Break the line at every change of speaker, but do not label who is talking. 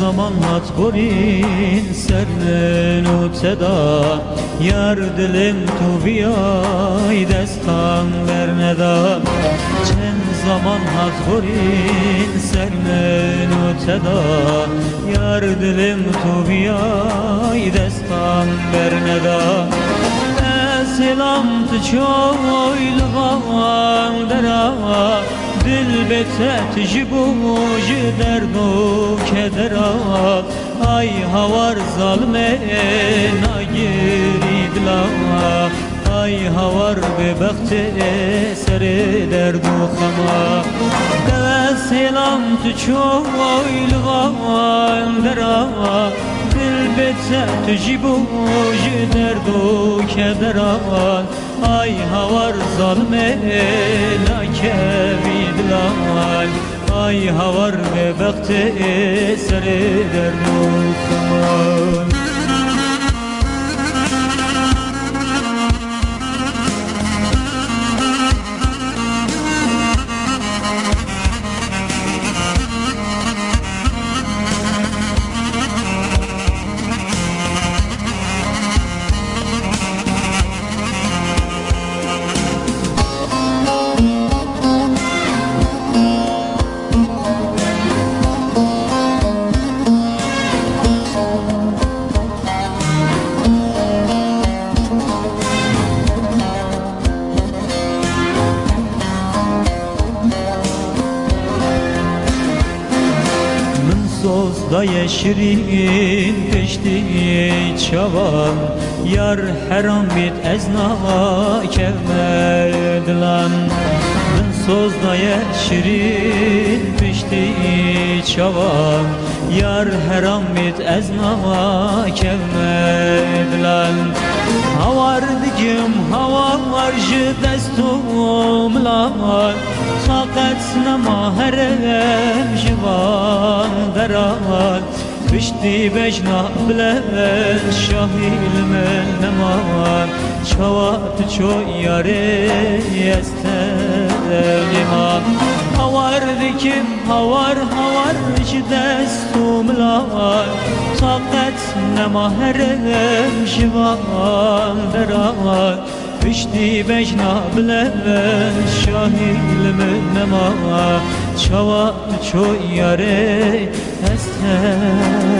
zamanlat gorin serren u teda Yar dilim tu viyay destan verne da. Çen zaman hat gorin serren u teda Yar dilim tu viyay destan verne da. بیای دستان برندا selam tu çoylğam dera Dil betet jibu ji derdo kedera Ay havar zalme nagiri dila Ay havar be bekte sere derdo khama Deve selam tu çoylğam dera Dil betet jibu ji derdo kederan Ay havar zalme nakevidlan Ay havar ve bekte sere derdo kamal Sozda yeşirin peşti çavan Yar heram bit ezna kevmedilan Min sozda yeşirin peşti çavan Yar heram bit ezna kevmedilan Havar dikim havar ji destum lan Taqet nema herem jivan derat Pişti bejna bile şahil men neman Çavat ço yare yestelima Havar dikim havar havar ji destum lan Taqet nema herem jivan derat Pişti bejna bile şahil menema Çava ço yare estenima